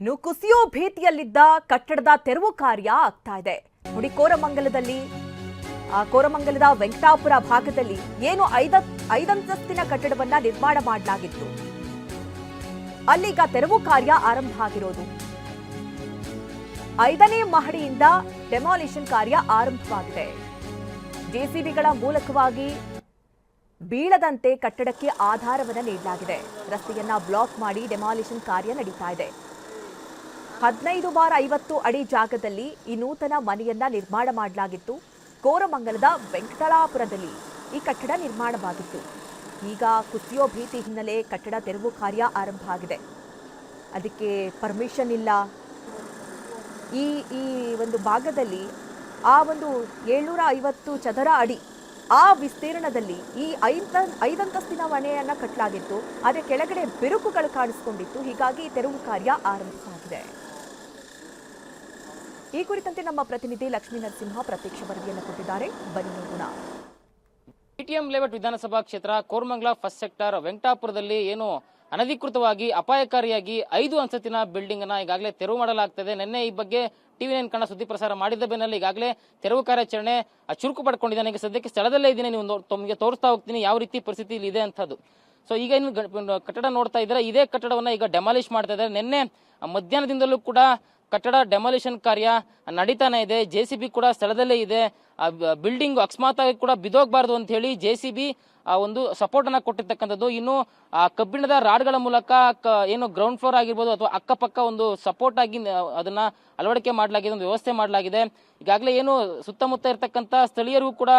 ಇನ್ನು ಕುಸಿಯೋ ಭೀತಿಯಲ್ಲಿದ್ದ ಕಟ್ಟಡದ ತೆರವು ಕಾರ್ಯ ಆಗ್ತಾ ಇದೆ. ನೋಡಿ ಕೋರಮಂಗಲದಲ್ಲಿ ಆ, ಕೋರಮಂಗಲದ ವೆಂಕಟಾಪುರ ಭಾಗದಲ್ಲಿ ಏನು ಐದ ಐದಂತಸ್ತಿನ ಕಟ್ಟಡವನ್ನ ನಿರ್ಮಾಣ ಮಾಡಲಾಗಿತ್ತು. ಅಲ್ಲಿಗ ತೆರವು ಕಾರ್ಯ ಆರಂಭ ಆಗಿರೋದು. ಐದನೇ ಮಹಡಿಯಿಂದ ಡೆಮಾಲಿಷನ್ ಕಾರ್ಯ ಆರಂಭವಾಗಿದೆ. ಜೆಸಿಬಿಗಳ ಮೂಲಕವಾಗಿ ಬೀಳದಂತೆ ಕಟ್ಟಡಕ್ಕೆ ಆಧಾರವನ್ನು ನೀಡಲಾಗಿದೆ. ರಸ್ತೆಯನ್ನ ಬ್ಲಾಕ್ ಮಾಡಿ ಡೆಮಾಲಿಷನ್ ಕಾರ್ಯ ನಡೀತಾ ಇದೆ. ಹದಿನೈದು ಬಾರ ಐವತ್ತು ಅಡಿ ಜಾಗದಲ್ಲಿ ಈ ನೂತನ ಮನೆಯನ್ನ ನಿರ್ಮಾಣ ಮಾಡಲಾಗಿತ್ತು. ಕೋರಮಂಗಲದ ವೆಂಕಟಲಾಪುರದಲ್ಲಿ ಈ ಕಟ್ಟಡ ನಿರ್ಮಾಣವಾಗಿತ್ತು. ಈಗ ಕುಸಿಯೋ ಭೀತಿ ಹಿನ್ನೆಲೆ ಕಟ್ಟಡ ತೆರವು ಕಾರ್ಯ ಆರಂಭ ಆಗಿದೆ. ಅದಕ್ಕೆ ಪರ್ಮಿಷನ್ ಇಲ್ಲ. ಈ ಈ ಒಂದು ಭಾಗದಲ್ಲಿ ಆ ಒಂದು ಏಳ್ನೂರ ಐವತ್ತು ಚದರ ಅಡಿ ಆ ವಿಸ್ತೀರ್ಣದಲ್ಲಿ ಈ ಐದ, ಐದಂತಸ್ತಿನ ಮನೆಯನ್ನು ಕಟ್ಟಲಾಗಿತ್ತು ಆದರೆ ಕೆಳಗಡೆ ಬಿರುಕುಗಳು ಕಾಣಿಸಿಕೊಂಡಿತ್ತು. ಹೀಗಾಗಿ ತೆರವು ಕಾರ್ಯ ಆರಂಭವಾಗಿದೆ. ಈ ಕುರಿತಂತೆ ನಮ್ಮ ಪ್ರತಿನಿಧಿ ಲಕ್ಷ್ಮೀ ನರಸಿಂಹ ಪ್ರತ್ಯಕ್ಷ ವರದಿಯನ್ನು ಕೊಟ್ಟಿದ್ದಾರೆ. ಬನ್ನಿ ನೋಡೋಣ. ಪಿಟಿಎಂ ಲೇಔಟ್ ವಿಧಾನಸಭಾ ಕ್ಷೇತ್ರ ಕೋರ್ಮಂಗ್ಲಾ ಫಸ್ಟ್ ಸೆಕ್ಟರ್ ವೆಂಕಟಾಪುರದಲ್ಲಿ ಏನು ಅನಧಿಕೃತವಾಗಿ ಅಪಾಯಕಾರಿಯಾಗಿ ಐದು ಅನ್ಸತ್ತಿನ ಬಿಲ್ಡಿಂಗ್ ಅನ್ನ ಈಗಾಗಲೇ ತೆರವು ಮಾಡಲಾಗ್ತದೆ. ನಿನ್ನೆ ಈ ಬಗ್ಗೆ ಟಿವಿ ನೈನ್ ಕನ್ನಡ ಸುದ್ದಿ ಪ್ರಸಾರ ಮಾಡಿದ ಬೆನ್ನಲ್ಲಿ ಈಗಾಗಲೇ ತೆರವು ಕಾರ್ಯಾಚರಣೆ ಚುರುಕು ಪಡ್ಕೊಂಡಿದ್ದಾನೆ ಈಗ ಸದ್ಯಕ್ಕೆ ಸ್ಥಳದಲ್ಲೇ ಇದ್ದೀನಿ. ನೀವು ತಮಗೆ ತೋರಿಸ್ತಾ ಹೋಗ್ತೀನಿ ಯಾವ ರೀತಿ ಪರಿಸ್ಥಿತಿ ಇಲ್ಲಿ ಇದೆ ಅಂತದ್ದು ಸೊ ಈಗ ಏನು ಕಟ್ಟಡ ನೋಡ್ತಾ ಇದ್ದಾರೆ ಇದೇ ಕಟ್ಟಡವನ್ನ ಈಗ ಡೆಮಾಲಿಷ್ ಮಾಡ್ತಾ ಇದ್ದಾರೆ. ನಿನ್ನೆ ಮಧ್ಯಾಹ್ನದಿಂದಲೂ ಕೂಡ ಕಟ್ಟಡ ಡೆಮಾಲಿಷನ್ ಕಾರ್ಯ ನಡೀತಾನೆ ಇದೆ. ಜೆ ಸಿ ಬಿ ಕೂಡ ಸ್ಥಳದಲ್ಲೇ ಇದೆ. ಬಿಲ್ಡಿಂಗ್ ಅಕಸ್ಮಾತ್ ಆಗಿ ಕೂಡ ಬಿದ್ದೋಗ್ಬಾರ್ದು ಅಂತ ಹೇಳಿ ಜೆ ಸಿ ಬಿ ಒಂದು ಸಪೋರ್ಟ್ ಅನ್ನ ಕೊಟ್ಟಿರ್ತಕ್ಕಂಥದ್ದು. ಇನ್ನು, ಆ ಕಬ್ಬಿಣದ ರಾಡ್ಗಳ ಮೂಲಕ ಏನು ಗ್ರೌಂಡ್ ಫ್ಲೋರ್ ಆಗಿರ್ಬೋದು ಅಥವಾ ಅಕ್ಕಪಕ್ಕ ಒಂದು ಸಪೋರ್ಟ್ ಆಗಿ ಅದನ್ನ ಅಳವಡಿಕೆ ಮಾಡಲಾಗಿದೆ, ಒಂದು ವ್ಯವಸ್ಥೆ ಮಾಡಲಾಗಿದೆ. ಈಗಾಗಲೇ ಏನು ಸುತ್ತಮುತ್ತ ಇರತಕ್ಕಂಥ ಸ್ಥಳೀಯರಿಗೂ ಕೂಡ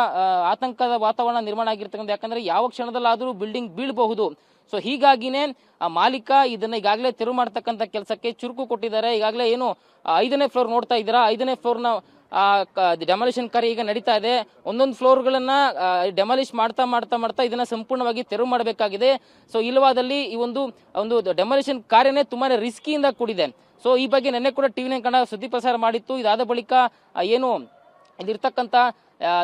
ಆತಂಕದ ವಾತಾವರಣ ನಿರ್ಮಾಣ ಆಗಿರ್ತಕ್ಕಂಥ ಯಾಕಂದ್ರೆ ಯಾವ ಕ್ಷಣದಲ್ಲಾದರೂ ಬಿಲ್ಡಿಂಗ್ ಬೀಳಬಹುದು. ಸೊ ಹೀಗಾಗಿನೇ, ಆ ಮಾಲೀಕ ಇದನ್ನ ಈಗಾಗಲೇ ತೆರವು ಮಾಡತಕ್ಕಂತ ಕೆಲಸಕ್ಕೆ ಚುರುಕು ಕೊಟ್ಟಿದ್ದಾರೆ. ಈಗಾಗಲೇ ಏನು ಐದನೇ ಫ್ಲೋರ್ ನೋಡ್ತಾ ಇದ್ದೀರಾ? ಐದನೇ ಫ್ಲೋರ್ನ ಡೆಮಾಲಿಷನ್ ಕಾರ್ಯ ಈಗ ನಡೀತಾ ಇದೆ. ಒಂದೊಂದು ಫ್ಲೋರ್ಗಳನ್ನ ಡೆಮಾಲಿಷ್ ಮಾಡ್ತಾ ಮಾಡ್ತಾ ಮಾಡ್ತಾ ಇದನ್ನ ಸಂಪೂರ್ಣವಾಗಿ ತೆರವು ಮಾಡಬೇಕಾಗಿದೆ. ಸೊ ಇಲ್ಲವಾದಲ್ಲಿ ಈ ಒಂದು ಒಂದು ಡೆಮಾಲಿಷನ್ ಕಾರ್ಯನೇ ತುಂಬಾನೇ ರಿಸ್ಕಿಯಿಂದ ಕೂಡಿದೆ. ಸೊ ಈ ಬಗ್ಗೆ ನಿನ್ನೆ ಕೂಡ ಟಿವಿ ನೈನ್ ಕನ್ನಡ ಸುದ್ದಿ ಪ್ರಸಾರ ಮಾಡಿತ್ತು. ಇದಾದ ಬಳಿಕ ಏನು ಇದಿರ್ತಕ್ಕಂಥ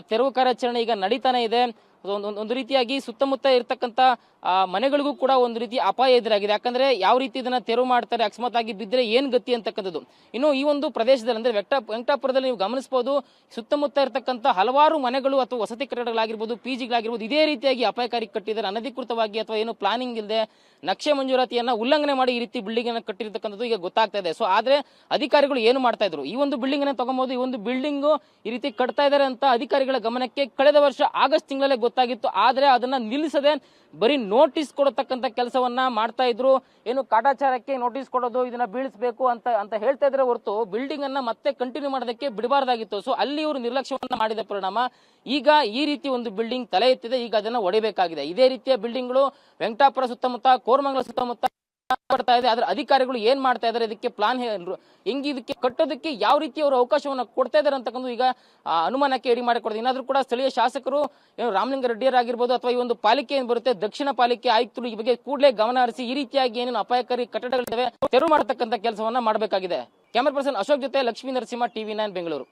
ತೆರವು ಕಾರ್ಯಾಚರಣೆ ಈಗ ನಡೀತಾನೆ ಇದೆ. ಒಂದು ಒಂದು- ರೀತಿಯಾಗಿ ಸುತ್ತಮುತ್ತ ಇರತಕ್ಕಂತ, ಆ, ಮನೆಗಳಿಗೂ ಕೂಡ ಒಂದು ರೀತಿ ಅಪಾಯ ಎದುರಾಗಿದೆ. ಯಾಕಂದ್ರೆ ಯಾವ ರೀತಿ ಇದನ್ನ ತೆರವು ಮಾಡ್ತಾರೆ ಅಕಸ್ಮಾತ್ ಆಗಿ ಬಿದ್ದರೆ ಏನ್ ಗತಿ ಅಂತಕ್ಕಂಥದ್ದು. ಇನ್ನು ಈ ಒಂದು ಪ್ರದೇಶದಲ್ಲಿ ಅಂದ್ರೆ ವೆಂಕಟ ವೆಂಕಟಾಪುರದಲ್ಲಿ ನೀವು ಗಮನಿಸಬಹುದು ಸುತ್ತಮುತ್ತ ಇರತಕ್ಕಂತ ಹಲವಾರು ಮನೆಗಳು ಅಥವಾ ವಸತಿ ಕಟ್ಟಡಗಳಾಗಿರ್ಬೋದು, ಪಿ ಜಿಗಳಾಗಿರ್ಬೋದು, ಇದೇ ರೀತಿಯಾಗಿ ಅಪಾಯಕಾರಿ ಕಟ್ಟಿದ್ದಾರೆ. ಅನಧಿಕೃತವಾಗಿ ಅಥವಾ ಏನು ಪ್ಲಾನಿಂಗ್ ಇಲ್ಲದೆ ನಕ್ಷೆ ಮಂಜೂರಾತಿಯನ್ನ ಉಲ್ಲಂಘನೆ ಮಾಡಿ ಈ ರೀತಿ ಬಿಲ್ಡಿಂಗ್ ಅನ್ನ ಕಟ್ಟಿರ್ತಕ್ಕಂಥದ್ದು ಈಗ ಗೊತ್ತಾಗ್ತಾ ಇದೆ. ಸೊ, ಆದ್ರೆ ಅಧಿಕಾರಿಗಳು ಏನು ಮಾಡ್ತಾ ಇದ್ರು? ಈ ಒಂದು ಬಿಲ್ಡಿಂಗ್ ಅನ್ನ ತಗೊಂಬೋದು, ಈ ಒಂದು ಬಿಲ್ಡಿಂಗ್ ಈ ರೀತಿ ಕಟ್ತಾ ಇದ್ದಾರೆ ಅಂತ ಅಧಿಕಾರಿಗಳ ಗಮನಕ್ಕೆ ಕಳೆದ ವರ್ಷ ಆಗಸ್ಟ್ ತಿಂಗಳಲ್ಲೇ ಗೊತ್ತಾಗಿತ್ತು. ಆದ್ರೆ ಅದನ್ನ ನಿಲ್ಲಿಸದೆ ಬರೀ ನೋಟಿಸ್ ಕೊಡತಕ್ಕಂತ ಕೆಲಸವನ್ನ ಮಾಡ್ತಾ ಇದ್ರು. ಏನು ಕಾಟಾಚಾರಕ್ಕೆ ನೋಟಿಸ್ ಕೊಡೋದು, ಇದನ್ನ ಬೀಳಿಸಬೇಕು ಅಂತ ಅಂತ ಹೇಳ್ತಾ ಇದ್ರೆ ಹೊರತು ಬಿಲ್ಡಿಂಗ್ ಅನ್ನ ಮತ್ತೆ ಕಂಟಿನ್ಯೂ ಮಾಡೋದಕ್ಕೆ ಬಿಡಬಾರ್ದಾಗಿತ್ತು. ಸೊ ಅಲ್ಲಿ ಇವರು ನಿರ್ಲಕ್ಷ್ಯವನ್ನ ಮಾಡಿದ ಪರಿಣಾಮ ಈಗ ಈ ರೀತಿ ಒಂದು ಬಿಲ್ಡಿಂಗ್ ತಲೆ ಎತ್ತಿದೆ. ಈಗ ಅದನ್ನ ಒಡೆಯಬೇಕಾಗಿದೆ. ಇದೇ ರೀತಿಯ ಬಿಲ್ಡಿಂಗ್ಗಳು ವೆಂಕಟಾಪುರ ಸುತ್ತಮುತ್ತ, ಕೋರ್ಮಂಗಲ ಸುತ್ತಮುತ್ತ ಬರ್ತಾ ಇದೆ, ಆದ್ರೆ ಅಧಿಕಾರಿಗಳು ಏನ್ ಮಾಡ್ತಾ ಇದಾರೆ, ಇದಕ್ಕೆ ಪ್ಲಾನ್ ಹೆಂಗ್ ಇದಕ್ಕೆ ಕಟ್ಟೋದಕ್ಕೆ ಯಾವ ರೀತಿ ಅವರು ಅವಕಾಶವನ್ನ ಕೊಡ್ತಾ ಇದಾರೆ ಅಂತಕ್ಕಂಥ ಈಗ ಅನುಮಾನಕ್ಕೆ ಎಡಿ ಮಾಡಿಕೊಡ್ತಾರೆ ಏನಾದ್ರೂ ಕೂಡ ಸ್ಥಳೀಯ ಶಾಸಕರು ರಾಮಲಿಂಗ ರೆಡ್ಡಿಯರಾಗಿರ್ಬೋದು ಅಥವಾ ಈ ಒಂದು ಪಾಲಿಕೆ ಏನ್ ಬರುತ್ತೆ, ದಕ್ಷಿಣ ಪಾಲಿಕೆ ಆಯುಕ್ತರು ಈ ಬಗ್ಗೆ ಕೂಡಲೇ ಗಮನ ಹರಿಸಿ ಈ ರೀತಿಯಾಗಿ ಏನೇನು ಅಪಾಯಕಾರಿ ಕಟ್ಟಡಗಳಿವೆ ತೆರವು ಮಾಡತಕ್ಕಂಥ ಕೆಲಸವನ್ನ ಮಾಡಬೇಕಾಗಿದೆ. ಕ್ಯಾಮರಾ ಪರ್ಸನ್ ಅಶೋಕ್ ಜೊತೆ ಲಕ್ಷ್ಮೀ ನರಸಿಂಹ, ಟಿವಿ ನೈನ್, ಬೆಂಗಳೂರು.